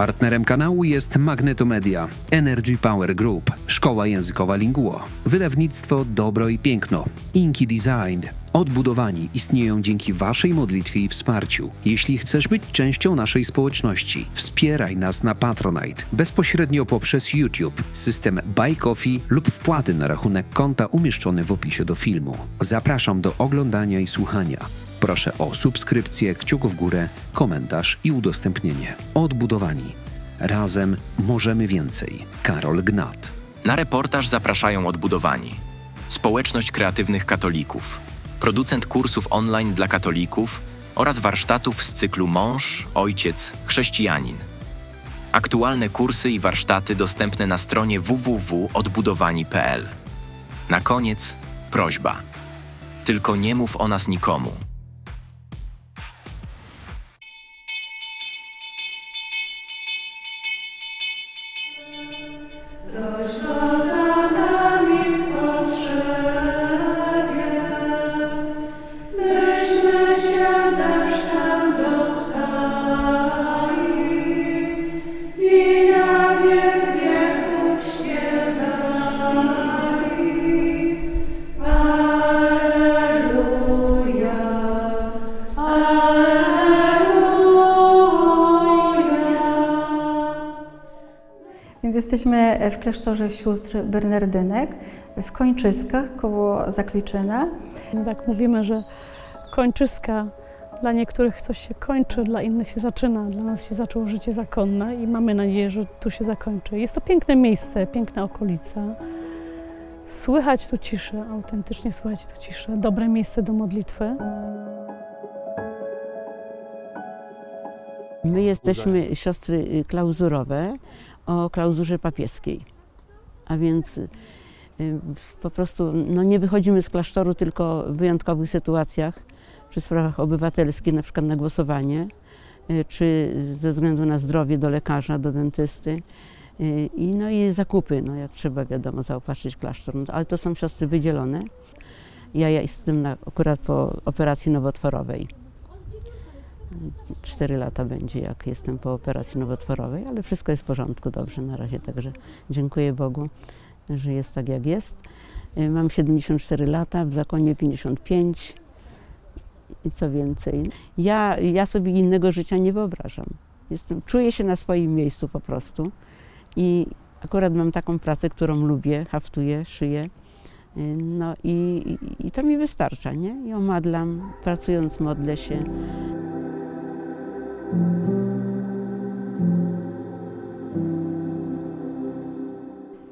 Partnerem kanału jest Magnetomedia, Energy Power Group, Szkoła Językowa Linguo, Wydawnictwo Dobro i Piękno, Inki Design. Odbudowani istnieją dzięki Waszej modlitwie i wsparciu. Jeśli chcesz być częścią naszej społeczności, wspieraj nas na Patronite bezpośrednio poprzez YouTube, system Buy Coffee lub wpłaty na rachunek konta umieszczony w opisie do filmu. Zapraszam do oglądania i słuchania. Proszę o subskrypcję, kciuk w górę, komentarz i udostępnienie. Odbudowani. Razem możemy więcej. Karol Gnat. Na reportaż zapraszają odbudowani. Społeczność kreatywnych katolików, producent kursów online dla katolików oraz warsztatów z cyklu Mąż, Ojciec, Chrześcijanin. Aktualne kursy i warsztaty dostępne na stronie www.odbudowani.pl. Na koniec prośba. Tylko nie mów o nas nikomu. Rosh Więc jesteśmy w klasztorze sióstr Bernardynek w Kończyskach koło Zakliczyna. Tak mówimy, że kończyska dla niektórych coś się kończy, dla innych się zaczyna. Dla nas się zaczęło życie zakonne i mamy nadzieję, że tu się zakończy. Jest to piękne miejsce, piękna okolica. Słychać tu ciszę, autentycznie słychać tu ciszę. Dobre miejsce do modlitwy. My jesteśmy siostry y, klauzurowe o klauzurze papieskiej. A więc y, po prostu no, nie wychodzimy z klasztoru tylko w wyjątkowych sytuacjach, przy sprawach obywatelskich, na przykład na głosowanie, y, czy ze względu na zdrowie do lekarza, do dentysty. Y, I, no i zakupy, no jak trzeba wiadomo zaopatrzyć klasztor, no, ale to są siostry wydzielone. Ja, ja jestem na, akurat po operacji nowotworowej. Cztery lata będzie, jak jestem po operacji nowotworowej, ale wszystko jest w porządku, dobrze na razie, także dziękuję Bogu, że jest tak, jak jest. Y, Mam 74 lata, w zakonie 55 i co więcej. Ja, ja sobie innego życia nie wyobrażam. Jestem, czuję się na swoim miejscu po prostu i akurat mam taką pracę, którą lubię, haftuję, szyję. Y, No i, i, i to mi wystarcza, nie? I omadlam, pracując modlę się.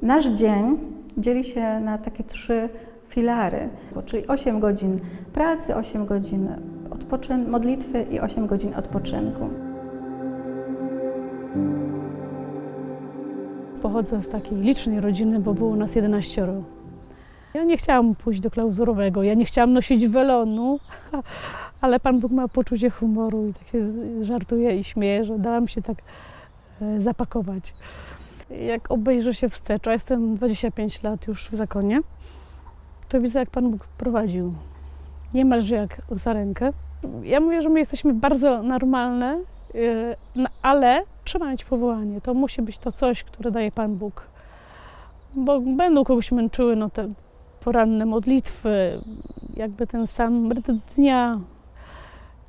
Nasz dzień dzieli się na takie trzy filary, czyli 8 godzin pracy, 8 godzin odpoczyn- modlitwy i 8 godzin odpoczynku. Pochodzę z takiej licznej rodziny, bo było nas 11. Ja nie chciałam pójść do klauzurowego, ja nie chciałam nosić welonu, ale Pan Bóg ma poczucie humoru i tak się żartuje i śmieje, że dałam się tak e, zapakować. Jak obejrzę się wstecz, a jestem 25 lat już w zakonie, to widzę, jak Pan Bóg prowadził. Niemalże jak za rękę. Ja mówię, że my jesteśmy bardzo normalne, no, ale trzeba mieć powołanie. To musi być to coś, które daje Pan Bóg. Bo będą kogoś męczyły no, te poranne modlitwy, jakby ten sam rytm dnia.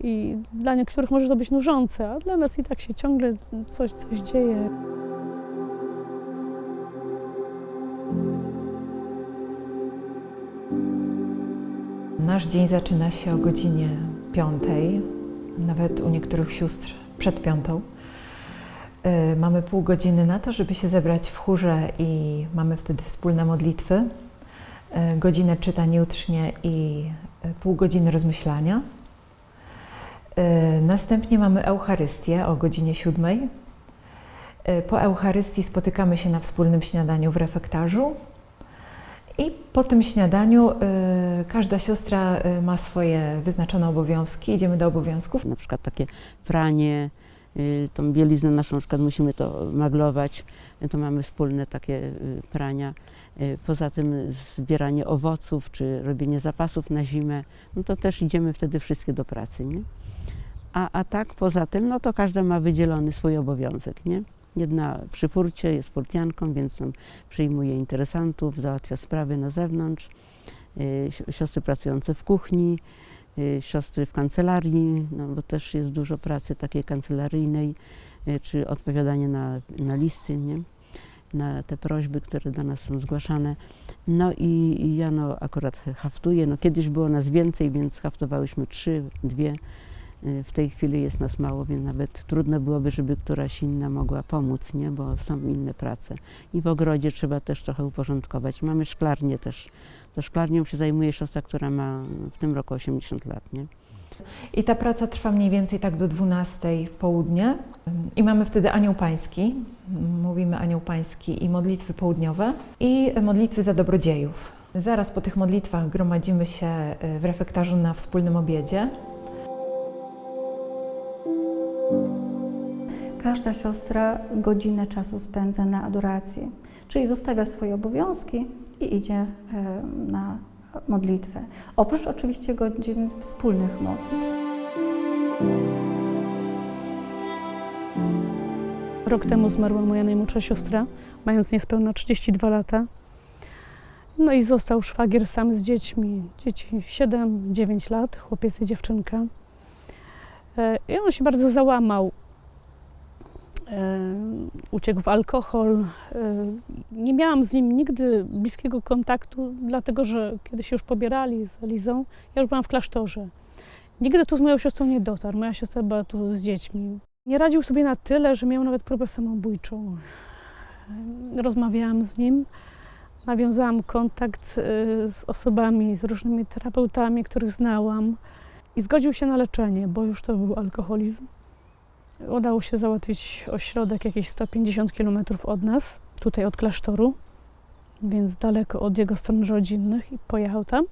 I dla niektórych może to być nużące, a dla nas i tak się ciągle coś, coś dzieje. Nasz dzień zaczyna się o godzinie 5, nawet u niektórych sióstr przed piątą. Y, Mamy pół godziny na to, żeby się zebrać w chórze i mamy wtedy wspólne modlitwy, y, godzinę czytań jutrznie i y, pół godziny rozmyślania. Następnie mamy Eucharystię o godzinie 7. Y, Po Eucharystii spotykamy się na wspólnym śniadaniu w refektarzu. I po tym śniadaniu y, każda siostra y, ma swoje wyznaczone obowiązki. Idziemy do obowiązków. Na przykład takie pranie, y, tą bieliznę naszą na przykład musimy to maglować, to mamy wspólne takie y, prania. Y, Poza tym zbieranie owoców czy robienie zapasów na zimę, no to też idziemy wtedy wszystkie do pracy, nie? A, a tak poza tym, no to każda ma wydzielony swój obowiązek, nie? Jedna przy furcie jest furtianką, więc tam przyjmuje interesantów, załatwia sprawy na zewnątrz. Y, si- Siostry pracujące w kuchni, y, siostry w kancelarii, no bo też jest dużo pracy takiej kancelaryjnej, y, czy odpowiadanie na, na listy, nie? na te prośby, które do nas są zgłaszane. No i, i ja no, akurat haftuję. No, kiedyś było nas więcej, więc haftowałyśmy trzy, dwie. Y, W tej chwili jest nas mało, więc nawet trudno byłoby, żeby któraś inna mogła pomóc, nie? bo są inne prace. I w ogrodzie trzeba też trochę uporządkować. Mamy szklarnię też. To szklarnią się zajmuje siostra, która ma w tym roku 80 lat. Nie? I ta praca trwa mniej więcej tak do 12 w południe. I mamy wtedy anioł pański, mówimy anioł pański i modlitwy południowe i modlitwy za dobrodziejów. Zaraz po tych modlitwach gromadzimy się y, w refektarzu na wspólnym obiedzie. Każda siostra godzinę czasu spędza na adoracji, czyli zostawia swoje obowiązki i idzie e, na modlitwę. Oprócz oczywiście godzin wspólnych modlitw. Rok temu zmarła moja najmłodsza siostra, mając niespełna 32 lata. No i został szwagier sam z dziećmi. Dzieci 7-9 lat, chłopiec i dziewczynka. E, I on się bardzo załamał. E, Uciekł w alkohol. E, Nie miałam z nim nigdy bliskiego kontaktu, dlatego że kiedy się już pobierali z Elizą, ja już byłam w klasztorze. Nigdy tu z moją siostrą nie dotarł. Moja siostra była tu z dziećmi. Nie radził sobie na tyle, że miał nawet próbę samobójczą. Rozmawiałam z nim, nawiązałam kontakt y, z osobami, z różnymi terapeutami, których znałam i zgodził się na leczenie, bo już to był alkoholizm. Udało się załatwić ośrodek jakieś 150 km od nas, tutaj od klasztoru, więc daleko od jego stron rodzinnych i pojechał tam.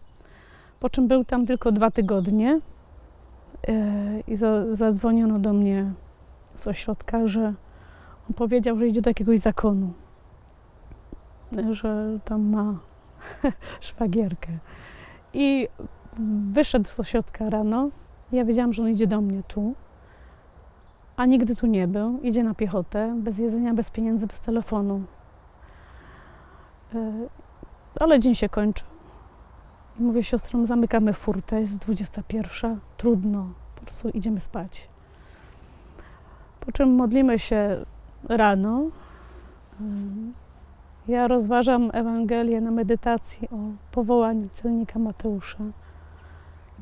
Po czym był tam tylko dwa tygodnie y, i za, zadzwoniono do mnie z ośrodka, że on powiedział, że idzie do jakiegoś zakonu, że tam ma szwagierkę. I wyszedł z ośrodka rano. Ja wiedziałam, że on idzie do mnie tu, a nigdy tu nie był. Idzie na piechotę, bez jedzenia, bez pieniędzy, bez telefonu. E, Ale dzień się kończy. Mówię siostrom, zamykamy furtę, jest 21, trudno, po prostu idziemy spać. Po czym modlimy się rano. Ym, Ja rozważam Ewangelię na medytacji o powołaniu celnika Mateusza.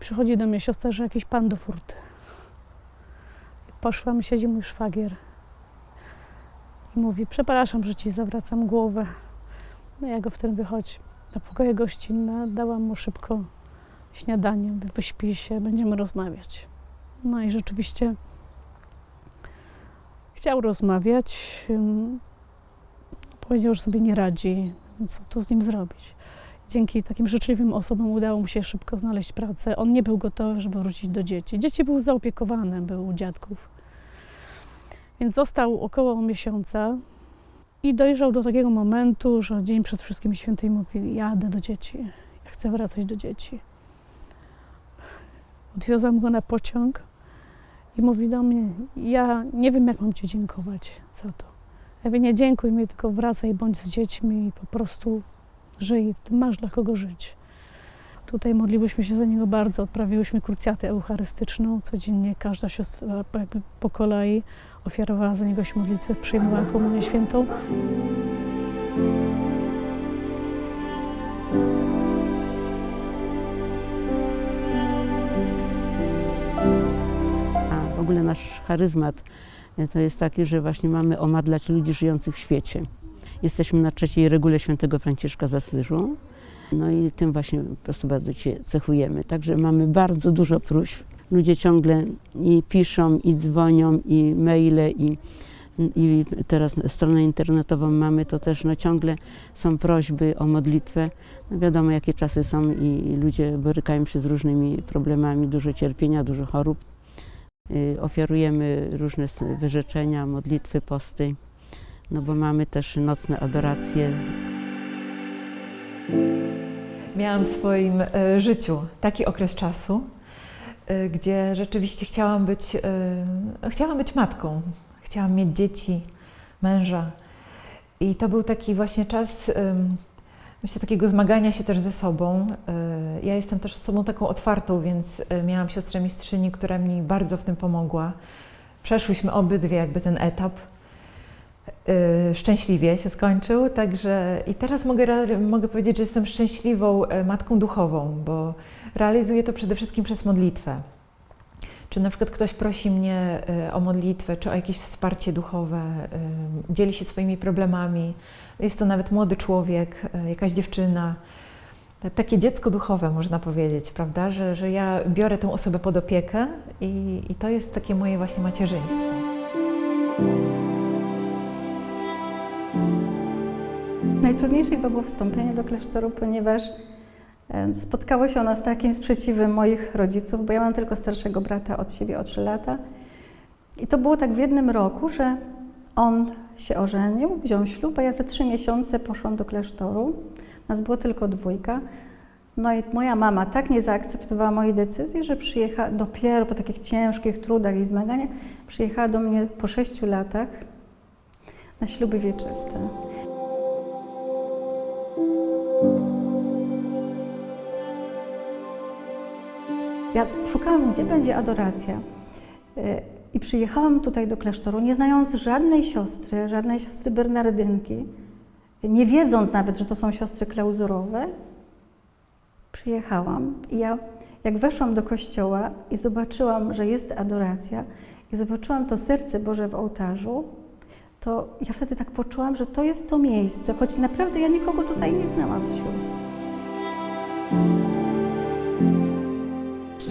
Przychodzi do mnie siostra, że jakiś pan do furty. Poszłam, siedzi mój szwagier. I mówi, przepraszam, że ci zawracam głowę. No ja go w tym wychodzi na pokoje gościnne. Dałam mu szybko śniadanie, wyśpij się, będziemy rozmawiać. No i rzeczywiście chciał rozmawiać. Powiedział, że sobie nie radzi, co tu z nim zrobić. Dzięki takim życzliwym osobom udało mu się szybko znaleźć pracę. On nie był gotowy, żeby wrócić do dzieci. Dzieci były zaopiekowane, były u dziadków. Więc został około miesiąca i dojrzał do takiego momentu, że dzień przed wszystkim świętym mówi: Jadę do dzieci, ja chcę wracać do dzieci. Odwiozłam go na pociąg i mówi do mnie: Ja nie wiem, jak mam Ci dziękować za to. Ja mówię, nie dziękuj mi, tylko wracaj, bądź z dziećmi i po prostu żyj. Masz dla kogo żyć. Tutaj modliłyśmy się za niego bardzo, odprawiłyśmy krucjatę eucharystyczną. Codziennie każda siostra po- jakby po kolei ofiarowała za niego się modlitwę, przyjmowała komunię świętą. A w ogóle nasz charyzmat e, to jest taki, że właśnie mamy omadlać ludzi żyjących w świecie. Jesteśmy na trzeciej regule świętego Franciszka z Asyżu. No i tym właśnie po prostu bardzo się cechujemy. Także mamy bardzo dużo próśb. Ludzie ciągle i piszą, i dzwonią, i maile, i, i teraz stronę internetową mamy, to też no, ciągle są prośby o modlitwę. No, wiadomo, jakie czasy są i, ludzie borykają się z różnymi problemami, dużo cierpienia, dużo chorób. Y, Ofiarujemy różne wyrzeczenia, modlitwy, posty, no bo mamy też nocne adoracje. Miałam w swoim e, życiu taki okres czasu, y, gdzie rzeczywiście chciałam być, y, chciałam być matką. Chciałam mieć dzieci, męża. I to był taki właśnie czas, myślę, takiego zmagania się też ze sobą. Ja jestem też osobą taką otwartą, więc miałam siostrę mistrzyni, która mi bardzo w tym pomogła. Przeszłyśmy obydwie jakby ten etap. Y, Szczęśliwie się skończył, także i teraz mogę, mogę powiedzieć, że jestem szczęśliwą y, matką duchową, bo realizuję to przede wszystkim przez modlitwę. Czy na przykład ktoś prosi mnie y, o modlitwę, czy o jakieś wsparcie duchowe, dzieli się swoimi problemami. Jest to nawet młody człowiek, jakaś dziewczyna. Takie dziecko duchowe, można powiedzieć, prawda? Że, że ja biorę tę osobę pod opiekę i, i to jest takie moje właśnie macierzyństwo. Najtrudniejsze chyba było wstąpienie do klasztoru, ponieważ e, spotkało się ono z takim sprzeciwem moich rodziców, bo ja mam tylko starszego brata od siebie o 3 lata. I to było tak w jednym roku, że on się ożenił, wziął ślub, a ja za trzy miesiące poszłam do klasztoru. Nas było tylko dwójka. No i moja mama tak nie zaakceptowała mojej decyzji, że przyjechała dopiero po takich ciężkich trudach i zmaganiach, przyjechała do mnie po sześciu latach na śluby wieczyste. Ja szukałam, gdzie będzie adoracja. Y, I przyjechałam tutaj do klasztoru, nie znając żadnej siostry, żadnej siostry Bernardynki, nie wiedząc nawet, że to są siostry klauzurowe. Przyjechałam i ja, jak weszłam do kościoła i zobaczyłam, że jest adoracja, i zobaczyłam to serce Boże w ołtarzu, to ja wtedy tak poczułam, że to jest to miejsce, choć naprawdę ja nikogo tutaj nie znałam z sióstr.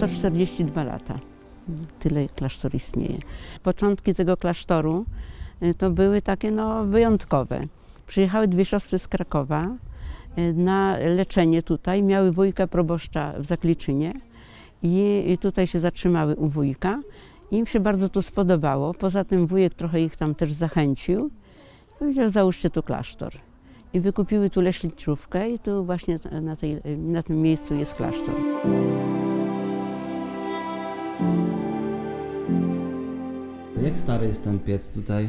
142 lata. Tyle klasztor istnieje. Początki tego klasztoru y, to były takie no, wyjątkowe. Przyjechały dwie siostry z Krakowa y, na leczenie tutaj. Miały wujka proboszcza w Zakliczynie i tutaj się zatrzymały u wujka. Im się bardzo to spodobało. Poza tym wujek trochę ich tam też zachęcił. Powiedział, załóżcie tu klasztor. I wykupiły tu leśniczówkę i tu właśnie na, tej, na tym miejscu jest klasztor. Jak stary jest ten piec tutaj?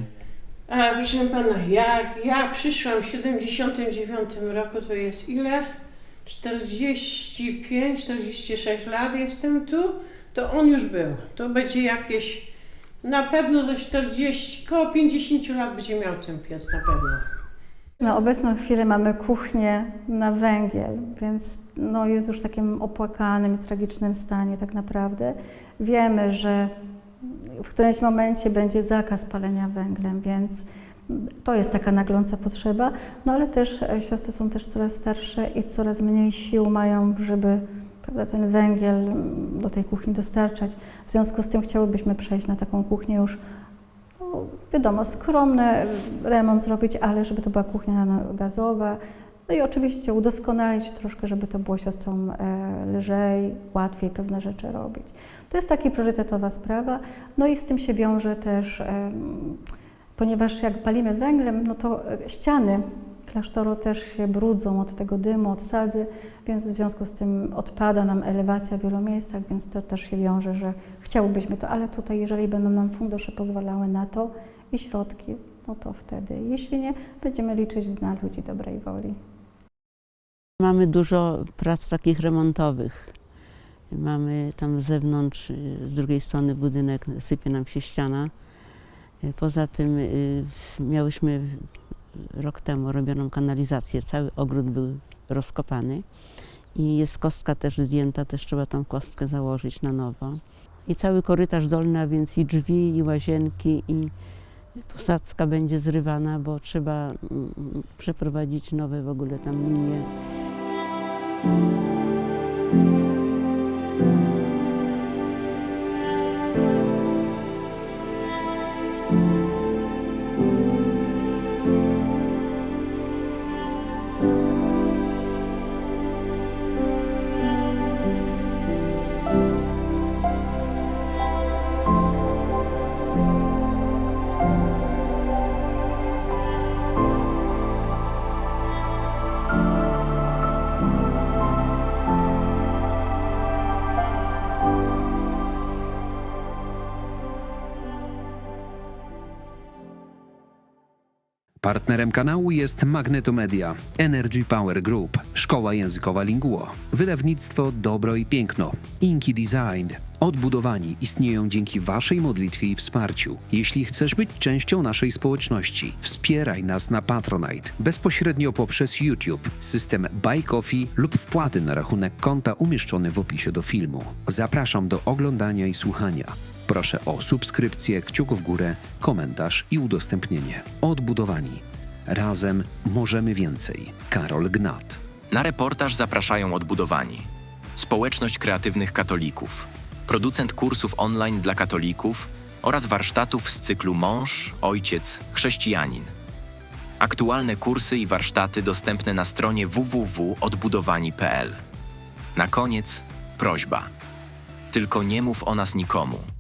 A proszę pana, jak ja przyszłam w 79 roku, to jest ile? 45, 46 lat jestem tu, to on już był. To będzie jakieś, na pewno ze 40, koło 50 lat będzie miał ten piec, na pewno. Na obecną chwilę mamy kuchnię na węgiel, więc no jest już w takim opłakanym i tragicznym stanie tak naprawdę. Wiemy, że w którymś momencie będzie zakaz palenia węglem, więc to jest taka nagląca potrzeba, no ale też e, siostry są też coraz starsze i coraz mniej sił mają, żeby prawda, ten węgiel mm, do tej kuchni dostarczać. W związku z tym chciałybyśmy przejść na taką kuchnię już wiadomo, skromny remont zrobić, ale żeby to była kuchnia gazowa. No i oczywiście udoskonalić troszkę, żeby to było siostrom e, lżej, łatwiej pewne rzeczy robić. To jest taka priorytetowa sprawa. No i z tym się wiąże też, ponieważ jak palimy węglem, no to e, ściany klasztoru też się brudzą od tego dymu, od sadzy, więc w związku z tym odpada nam elewacja w wielu miejscach, więc to też się wiąże, że chciałybyśmy to, ale tutaj jeżeli będą nam fundusze pozwalały na to i środki, no to wtedy. Jeśli nie, będziemy liczyć na ludzi dobrej woli. Mamy dużo prac takich remontowych. Mamy tam z zewnątrz, y, z drugiej strony budynek, sypie nam się ściana. Y, Poza tym y, miałyśmy rok temu robioną kanalizację. Cały ogród był rozkopany i jest kostka też zdjęta, też trzeba tą kostkę założyć na nowo. I cały korytarz dolny, a więc i drzwi, i łazienki, i posadzka będzie zrywana, bo trzeba mm, przeprowadzić nowe w ogóle tam linie. Partnerem kanału jest Magnetomedia, Energy Power Group, Szkoła Językowa Linguo, Wydawnictwo Dobro i Piękno, Inki Design. Odbudowani istnieją dzięki Waszej modlitwie i wsparciu. Jeśli chcesz być częścią naszej społeczności, wspieraj nas na Patronite bezpośrednio poprzez YouTube, system Buy Coffee lub wpłaty na rachunek konta umieszczony w opisie do filmu. Zapraszam do oglądania i słuchania. Proszę o subskrypcję, kciuk w górę, komentarz i udostępnienie. Odbudowani. Razem możemy więcej. Karol Gnat. Na reportaż zapraszają odbudowani. Społeczność Kreatywnych Katolików, producent kursów online dla katolików oraz warsztatów z cyklu Mąż, Ojciec, Chrześcijanin. Aktualne kursy i warsztaty dostępne na stronie www.odbudowani.pl. Na koniec prośba. Tylko nie mów o nas nikomu.